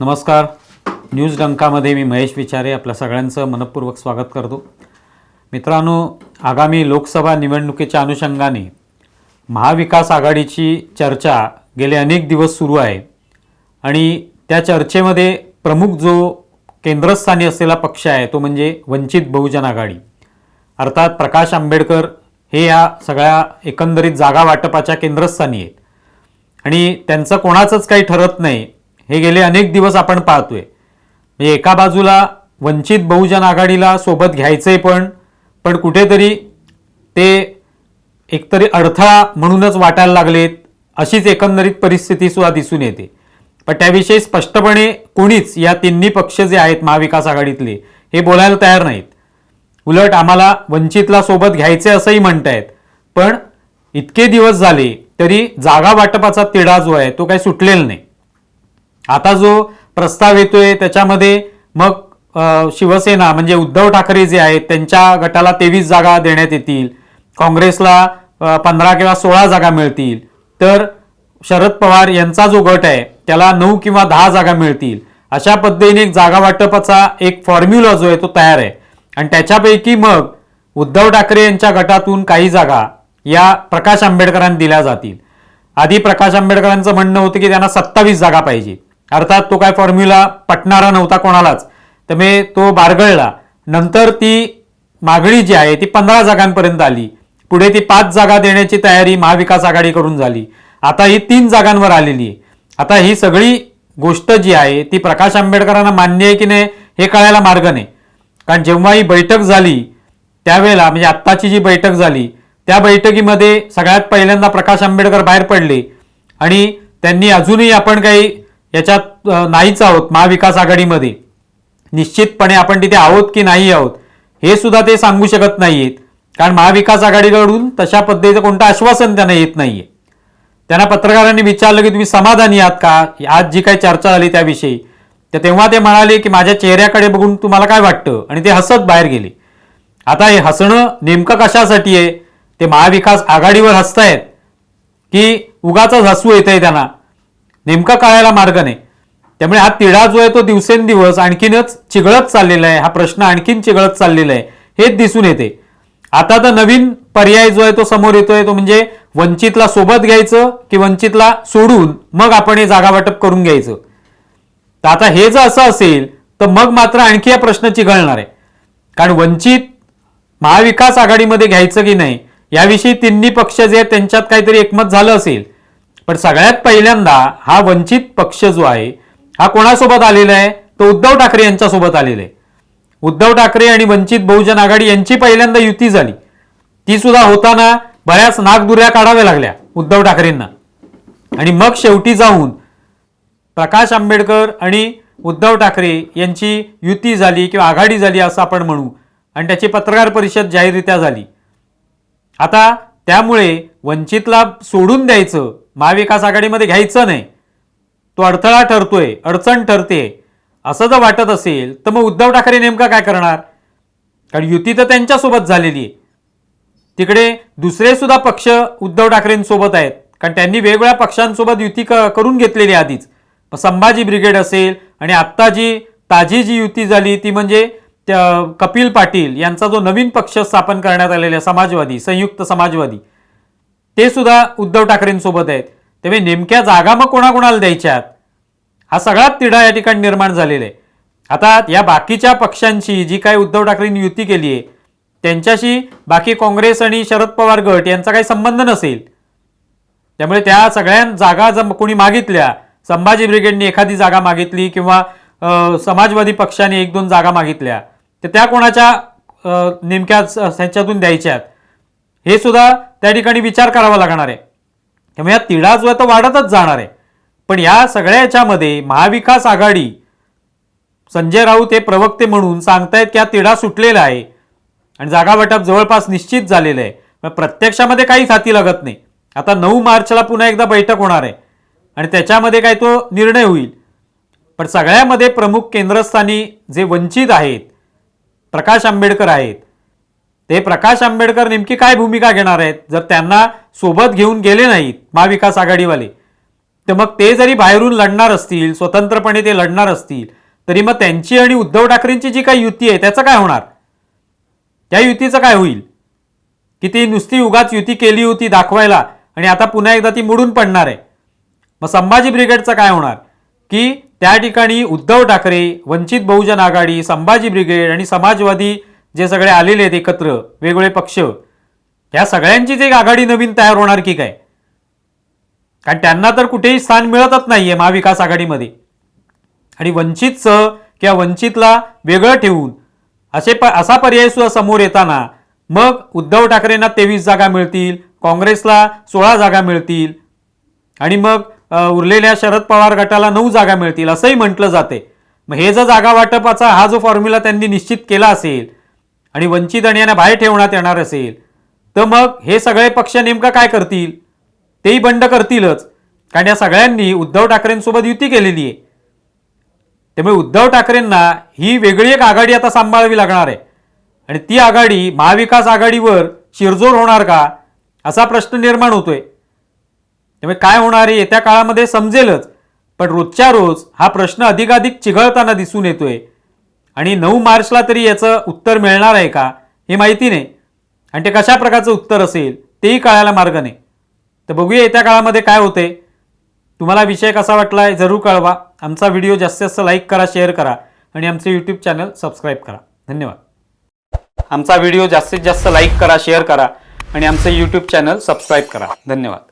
नमस्कार. न्यूज डंकामध्ये मी महेश विचारे आपल्या सगळ्यांचं मनपूर्वक स्वागत करतो. मित्रांनो आगामी लोकसभा निवडणुकीच्या अनुषंगाने महाविकास आघाडीची चर्चा गेले अनेक दिवस सुरू आहे. आणि त्या चर्चेमध्ये प्रमुख जो केंद्रस्थानी असलेला पक्ष आहे तो म्हणजे वंचित बहुजन आघाडी. अर्थात प्रकाश आंबेडकर हे या सगळ्या एकंदरीत जागा वाटपाच्या केंद्रस्थानी आहेत. आणि त्यांचं कोणाचंच काही ठरत नाही हे गेले अनेक दिवस आपण पाहतोय. म्हणजे एका बाजूला वंचित बहुजन आघाडीला सोबत घ्यायचंय पण पण कुठेतरी ते एकतरी अडथळा म्हणूनच वाटायला लागलेत अशीच एकंदरीत परिस्थिती सुद्धा दिसून येते. पण त्याविषयी स्पष्टपणे कोणीच या तिन्ही पक्ष जे आहेत महाविकास आघाडीतले हे बोलायला तयार नाहीत. उलट आम्हाला वंचितला सोबत घ्यायचे असंही म्हणतायत. पण इतके दिवस झाले तरी जागा वाटपाचा तिढा जो आहे तो काही सुटलेला नाही. आता जो प्रस्ताव येतोय त्याच्यामध्ये मग शिवसेना म्हणजे उद्धव ठाकरे जे आहेत त्यांच्या गटाला तेवीस जागा देण्यात येतील. काँग्रेसला पंधरा किंवा सोळा जागा मिळतील. तर शरद पवार यांचा जो गट आहे त्याला नऊ किंवा दहा जागा मिळतील. अशा पद्धतीने एक जागा वाटपाचा एक फॉर्म्युला जो आहे तो तयार आहे. आणि त्याच्यापैकी मग उद्धव ठाकरे यांच्या गटातून काही जागा या प्रकाश आंबेडकरांना दिल्या जातील. आधी प्रकाश आंबेडकरांचं म्हणणं होतं की त्यांना सत्तावीस जागा पाहिजे. अर्थात तो काय फॉर्म्युला पटणारा नव्हता कोणालाच. त्यामुळे तो बारगळला. नंतर ती मागणी जी आहे ती पंधरा जागांपर्यंत आली. पुढे ती पाच जागा देण्याची तयारी महाविकास आघाडीकडून झाली. आता ही तीन जागांवर आलेली आहे. आता ही सगळी गोष्ट जी आहे ती प्रकाश आंबेडकरांना मान्य आहे की नाही हे कळायला मार्ग नाही. कारण जेव्हा ही बैठक झाली त्यावेळेला म्हणजे आत्ताची जी बैठक झाली त्या बैठकीमध्ये सगळ्यात पहिल्यांदा प्रकाश आंबेडकर बाहेर पडले. आणि त्यांनी अजूनही आपण काही याच्यात नाहीच आहोत महाविकास आघाडीमध्ये. निश्चितपणे आपण तिथे आहोत की नाही आहोत हे सुद्धा ते सांगू शकत नाहीयेत कारण महाविकास आघाडीकडून तशा पद्धतीचं कोणतं आश्वासन त्यांना येत नाहीये. त्यांना पत्रकारांनी विचारलं की तुम्ही समाधानी आहात का? आज जी काही चर्चा झाली त्याविषयी तर तेव्हा ते म्हणाले की माझ्या चेहऱ्याकडे बघून तुम्हाला काय वाटतं? आणि ते हसत बाहेर गेले. आता हे हसणं नेमकं कशासाठी आहे? ते महाविकास आघाडीवर हसतायत की उगाच हसू येत आहे त्यांना? नेमका कळायला मार्ग नाही. त्यामुळे हा तिढा जो आहे तो दिवसेंदिवस आणखीनच चिघळत चाललेला आहे. हा प्रश्न आणखीन चिघळत चाललेला आहे. हेच दिसून येते. आता तर नवीन पर्याय जो आहे तो समोर येतोय तो म्हणजे वंचितला सोबत घ्यायचं की वंचितला सोडून मग आपण हे जागा वाटप करून घ्यायचं. तर आता हे जर असं असेल तर मग मात्र आणखी हा प्रश्न चिघळणार आहे. कारण वंचित महाविकास आघाडीमध्ये घ्यायचं की नाही याविषयी तिन्ही पक्ष जे आहेत त्यांच्यात काहीतरी एकमत झालं असेल. पण सगळ्यात पहिल्यांदा हा वंचित पक्ष जो आहे हा कोणासोबत आलेला आहे? तो उद्धव ठाकरे यांच्यासोबत आलेला आहे. उद्धव ठाकरे आणि वंचित बहुजन आघाडी यांची पहिल्यांदा युती झाली. ती सुद्धा होताना बऱ्याच नागदुऱ्या काढाव्या लागल्या उद्धव ठाकरेंना. आणि मग शेवटी जाऊन प्रकाश आंबेडकर आणि उद्धव ठाकरे यांची युती झाली किंवा आघाडी झाली असं आपण म्हणू. आणि त्याची पत्रकार परिषद जाहीररित्या झाली. आता त्यामुळे वंचितला सोडून द्यायचं महाविकास आघाडीमध्ये घ्यायचं नाही. तो अडथळा ठरतोय अडचण ठरते. असं जर वाटत असेल तर मग उद्धव ठाकरे नेमका काय करणार? कारण युती तर त्यांच्यासोबत झालेली आहे. तिकडे दुसरे सुद्धा पक्ष उद्धव ठाकरेंसोबत आहेत. कारण त्यांनी वेगवेगळ्या पक्षांसोबत युती क करून घेतलेली आहे आधीच संभाजी ब्रिगेड असेल आणि आत्ता जी ताजी जी युती झाली ती म्हणजे कपिल पाटील यांचा जो नवीन पक्ष स्थापन करण्यात आलेला आहे समाजवादी संयुक्त समाजवादी ते सुद्धा उद्धव ठाकरेंसोबत आहेत. त्यामुळे नेमक्या जागा मग कोणाकोणाला द्यायच्यात? हा सगळा तिढा या ठिकाणी निर्माण झालेला आहे. आता या बाकीच्या पक्षांची जी काही उद्धव ठाकरेंनी युती केली आहे त्यांच्याशी बाकी काँग्रेस आणि शरद पवार गट यांचा काही संबंध नसेल. त्यामुळे त्या सगळ्या जागा जर कोणी मागितल्या संभाजी ब्रिगेडने एखादी जागा मागितली किंवा समाजवादी पक्षाने एक दोन जागा मागितल्या. तर त्या कोणाच्या नेमक्या त्यांच्यातून द्यायच्या द्यायच्यात हे सुद्धा त्या ठिकाणी विचार करावा लागणार आहे. त्यामुळे हा तिढा जो आहे तो वाढतच जाणार आहे. पण या सगळ्या याच्यामध्ये महाविकास आघाडी संजय राऊत हे प्रवक्ते म्हणून सांगतायत की हा तिढा सुटलेला आहे आणि जागा वाटप जवळपास निश्चित झालेलं आहे. प्रत्यक्षामध्ये काहीच हाती लागत नाही. आता नऊ मार्चला पुन्हा एकदा बैठक होणार आहे. आणि त्याच्यामध्ये काय तो निर्णय होईल? पण सगळ्यामध्ये प्रमुख केंद्रस्थानी जे वंचित आहेत प्रकाश आंबेडकर आहेत ते प्रकाश आंबेडकर नेमकी काय भूमिका घेणार आहेत? जर त्यांना सोबत घेऊन गेले नाहीत महाविकास आघाडीवाले तर मग ते जरी बाहेरून लढणार असतील स्वतंत्रपणे ते लढणार असतील तरी मग त्यांची आणि उद्धव ठाकरेंची जी काही युती आहे त्याचं काय होणार? त्या युतीचं काय होईल? की ती नुसती उगाच युती केली होती दाखवायला आणि आता पुन्हा एकदा ती मोडून पडणार आहे. मग संभाजी ब्रिगेडचं काय होणार? की त्या ठिकाणी उद्धव ठाकरे वंचित बहुजन आघाडी संभाजी ब्रिगेड आणि समाजवादी जे सगळे आलेले आहेत एकत्र वेगवेगळे पक्ष या सगळ्यांचीच एक आघाडी नवीन तयार होणार की काय? कारण त्यांना तर कुठेही स्थान मिळतच नाहीये महाविकास आघाडीमध्ये. आणि वंचितचं किंवा वंचितला वेगळं ठेवून असे प असा पर्याय सुद्धा समोर येताना मग उद्धव ठाकरेंना तेवीस जागा मिळतील काँग्रेसला सोळा जागा मिळतील आणि मग उरलेल्या शरद पवार गटाला नऊ जागा मिळतील असंही म्हटलं जाते. मग हे जर जागा वाटपाचा हा जो फॉर्म्युला त्यांनी निश्चित केला असेल आणि वंचित आणि यांना बाहेर ठेवण्यात येणार असेल तर मग हे सगळे पक्ष नेमकं काय करतील? तेही बंड करतीलच. कारण या सगळ्यांनी उद्धव ठाकरेंसोबत युती केलेली आहे. त्यामुळे उद्धव ठाकरेंना ही वेगळी एक आघाडी आता सांभाळावी लागणार आहे. आणि ती आघाडी महाविकास आघाडीवर शिरजोर होणार का असा प्रश्न निर्माण होतोय. त्यामुळे काय होणार आहे येत्या काळामध्ये समजेलच. पण रोजच्या रोज हा प्रश्न अधिकाधिक चिघळताना दिसून येतोय. आणि नऊ मार्चला तरी याचं उत्तर मिळणार आहे का हे माहिती नाही. आणि ते कशा प्रकारचं उत्तर असेल तेही कळायला मार्ग नाही. तर बघूया येत्या काळामध्ये काय होते तुम्हाला विषय कसा वाटला आहे जरूर कळवा. आमचा व्हिडिओ जास्तीत जास्त लाईक करा शेअर करा. आणि आमचे यूट्यूब चॅनल सबस्क्राईब करा. धन्यवाद. आमचा व्हिडिओ जास्तीत जास्त लाईक करा शेअर करा. आणि आमचं यूट्यूब चॅनल सबस्क्राईब करा. धन्यवाद.